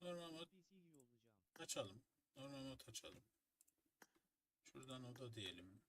Normal mod açalım. Normal mod açalım. Şuradan oda diyelim.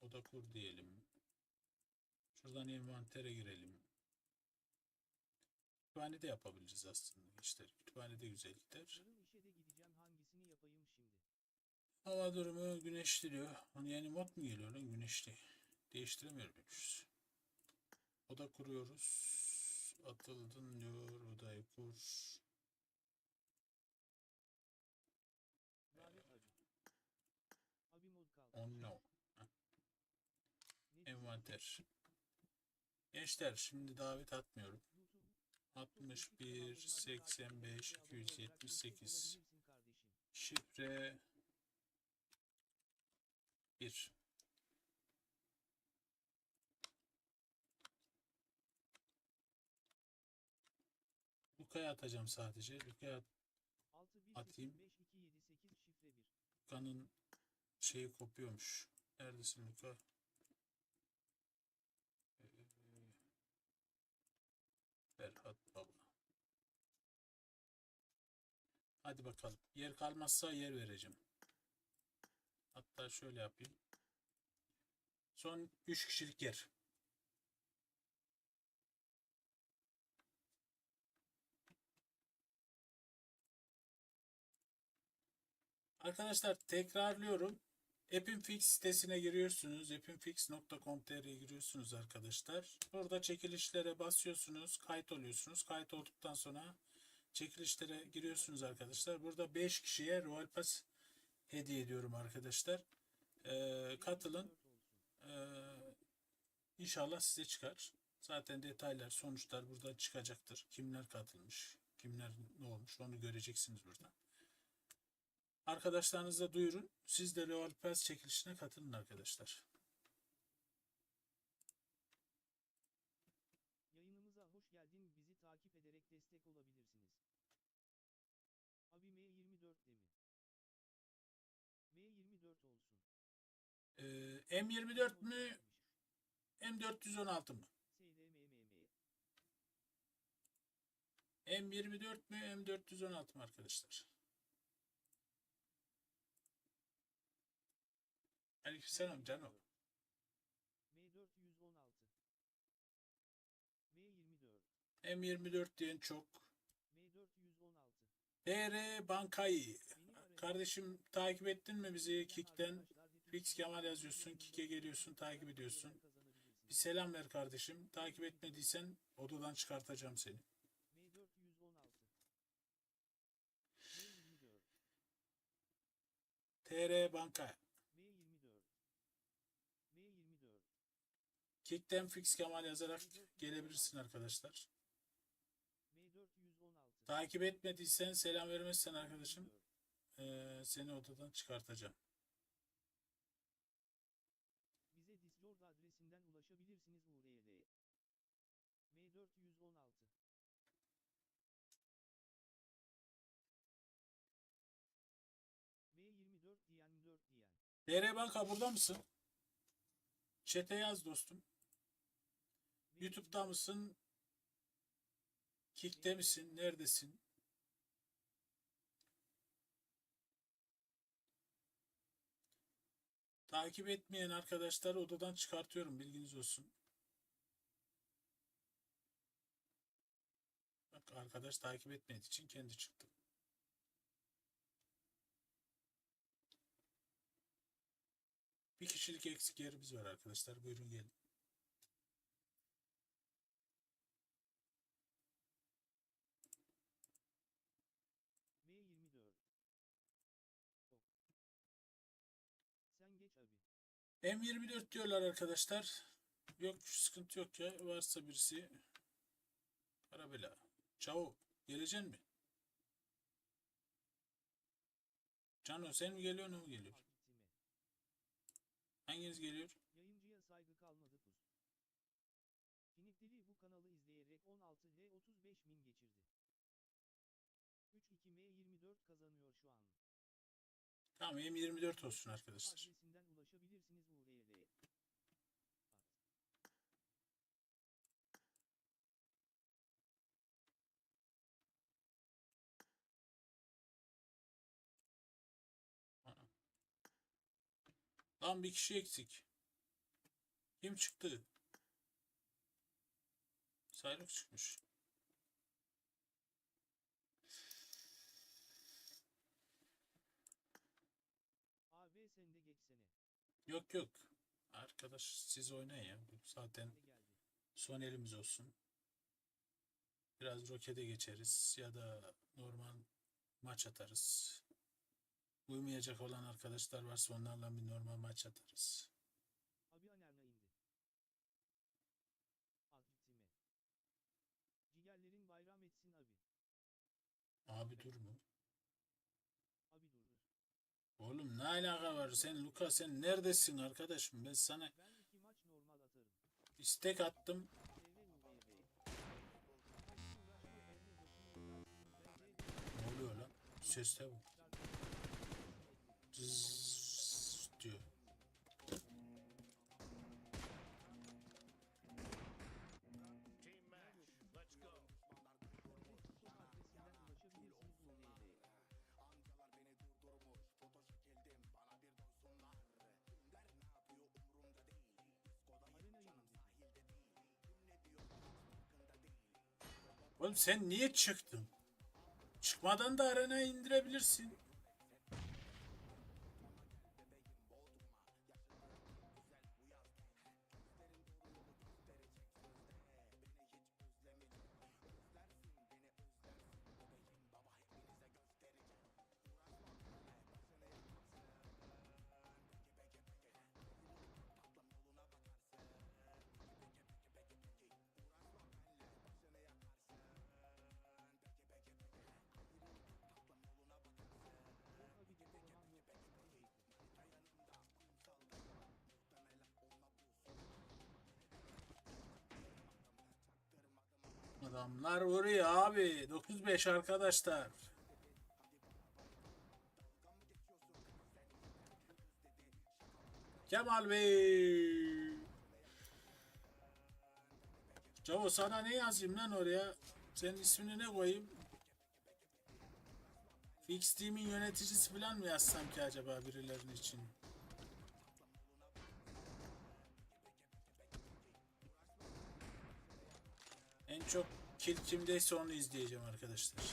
Oda kur diyelim. Şuradan envantere girelim. Kütüphane de yapabiliriz aslında gençler. Kütüphane de güzel gider. Yarın işe de gideceğim hangisini yapayım şimdi? Hava durumu güneşli diyor. Hani yani mod mu geliyor lan güneşli? Değiştiremiyor muyuz? Oda kuruyoruz. Atıldın diyor. Odayı kur. Lanet abi. Abi mod kaldı. On no. Ne Envanter. Gençler şimdi davet atmıyorum. YouTube, 61 85 278 olabilirsin kardeşim. şifre 1 Luka'ya atacağım sadece. Luka'ya 6 1 Atayım. 5 2 7 8 şifre 1. Luka'nın şeyi kopuyormuş. Neredesin Luka? Hadi bakalım. Yer kalmazsa yer vereceğim. Hatta şöyle yapayım. Son 3 kişilik yer. Arkadaşlar tekrarlıyorum. Epinfix sitesine giriyorsunuz. epinfix.com.tr'ye giriyorsunuz arkadaşlar. Burada çekilişlere basıyorsunuz. Kayıt oluyorsunuz. Kayıt olduktan sonra çekilişlere giriyorsunuz arkadaşlar. Burada 5 kişiye Royal Pass hediye ediyorum arkadaşlar. Ee, katılın. 4 olsun. Ee, inşallah size çıkar. Zaten detaylar, sonuçlar burada çıkacaktır. Kimler katılmış, kimler ne olmuş onu göreceksiniz burada. Arkadaşlarınıza duyurun. Siz de Pass çekilişine katılın arkadaşlar. Yayınımıza hoş geldin. Bizi takip ederek destek olabilirsiniz. Abi M24 de mi? M24 olsun. Ee, M24 mü, M416 mı? SDMMM. M24 mü, M416 mı arkadaşlar? Aleykümselam canım. M416. M24. M24 diyen çok. M416. DR Bankayı. Kardeşim takip ettin mi bizi Kik'ten? Fix Kemal yazıyorsun, Kik'e geliyorsun, takip ediyorsun. Bir selam ver kardeşim. Takip etmediysen odadan çıkartacağım seni. M416. M24. TR Banka. M24. M24. Kik'ten Fix Kemal yazarak gelebilirsin arkadaşlar. M416. Takip etmediysen selam vermezsen arkadaşım M24. eee, seni odadan çıkartacağım. Bize Discord adresinden ulaşabilirsiniz URL. M416. M24 diyen 4 diyen. TR Banka burada mısın? Chat'e yaz dostum. M24 YouTube'da mısın? Kik'te misin? Neredesin? Takip etmeyen arkadaşları odadan çıkartıyorum. Bilginiz olsun. Bak arkadaş takip etmediği için kendi çıktı. Bir kişilik eksik yerimiz var arkadaşlar. Buyurun gelin. M24. Ok. Sen geç abi. M24 diyorlar arkadaşlar. Yok sıkıntı yok ya. Varsa birisi. Karabela. Çavo. Geleceksin mi? Cano sen mi geliyorsun o mu geliyor? Hanginiz geliyor? Yayıncıya saygı kalmadı pus. Piniklili bu kanalı izleyerek 16L 35 min geçirdi. 3-2M24 kazanıyor şu an. Tamam M24 olsun arkadaşlar. Lan bir kişi eksik. Kim çıktı? Sayrık çıkmış. AB sen de geçsene. Yok yok. Arkadaş siz oynayın ya. Zaten son elimiz olsun. Biraz rokete geçeriz ya da normal maç atarız. Uyumayacak olan arkadaşlar varsa onlarla bir normal maç atarız. Abi anerna indi. Akcitime. Ciğerlerin bayram etsin abi. Abi dur mu? Abi durdur. Oğlum ne alaka var? Sen Luka sen neredesin arkadaşım? Ben sana Ben iki maç normal atarım. istek attım. De Ne oluyor lan? Sesle bu. İndi. Oğlum sen niye çıktın? Çıkmadan da arenaya indirebilirsin. Adamlar vuruyor abi. 9-5 arkadaşlar. Kemal Bey. Cavo sana ne yazayım lan oraya? Senin ismini ne koyayım? Fix Team'in yöneticisi falan mı yazsam ki acaba birilerinin için? En çok kill kimdeyse onu izleyeceğim arkadaşlar.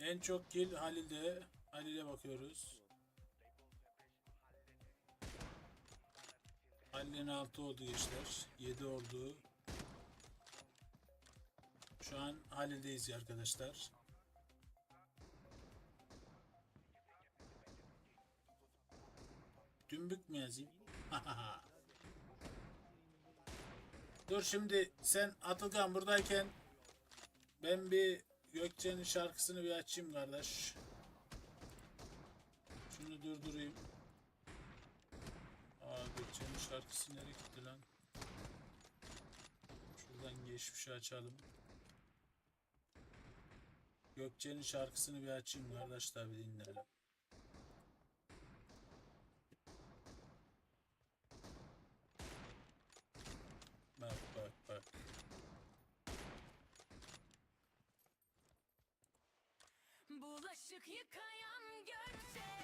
En çok kill Halil'de. Halil'e bakıyoruz. Halil'in 6 oldu gençler. 7 oldu. Şu an Halil'deyiz arkadaşlar. Dümbük mü yazayım? Dur şimdi sen Atılgan buradayken ben bir Gökçe'nin şarkısını bir açayım kardeş. Şunu durdurayım. Aa Gökçe'nin şarkısı nereye gitti lan? Şuradan geçmişi açalım. Gökçe'nin şarkısını bir açayım kardeşler bir dinleyelim. Bak bak bak. Bulaşık yıkayan Gökçe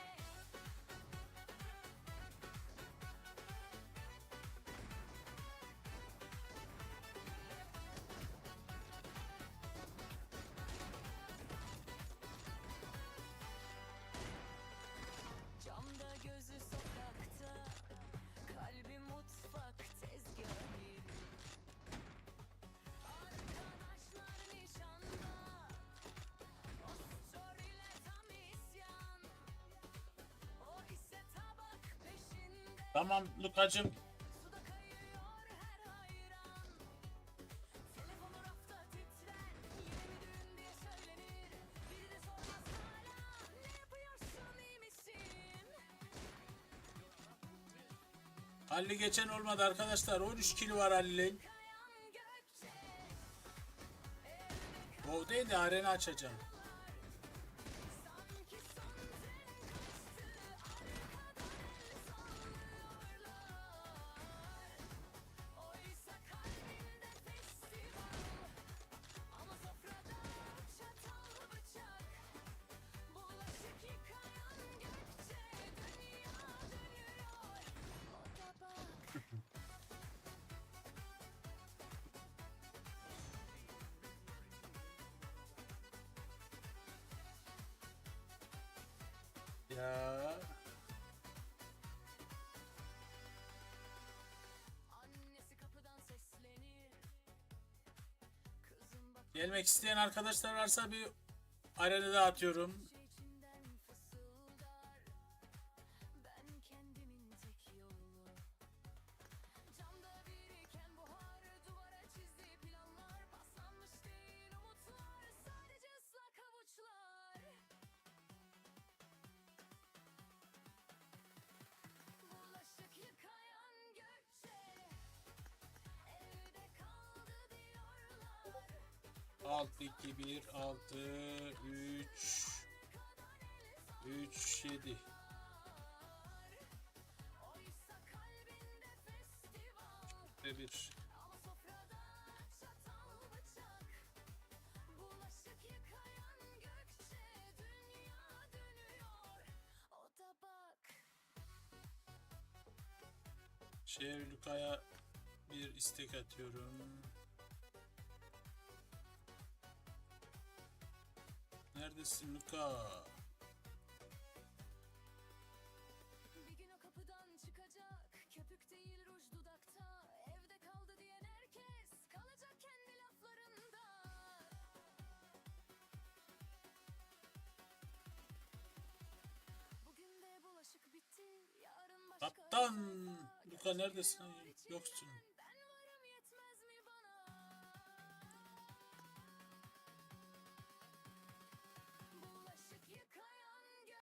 iyi misin Halil geçen olmadı arkadaşlar. 13 kilo var Halil'in. De arena açacağım. Ya. Gelmek isteyen arkadaşlar varsa bir arenada atıyorum. 6 2 1 6 3 3 7 Oysa kalbinde festival ve 1 Ama Neredesin Luka? Bir gün o kapıdan çıkacak Köpük değil ruj dudakta Evde kaldı diyen herkes Kalacak kendi laflarında Bugün de bulaşık bitti Yarın başka Kaptan! Luka neredesin? Yoksun.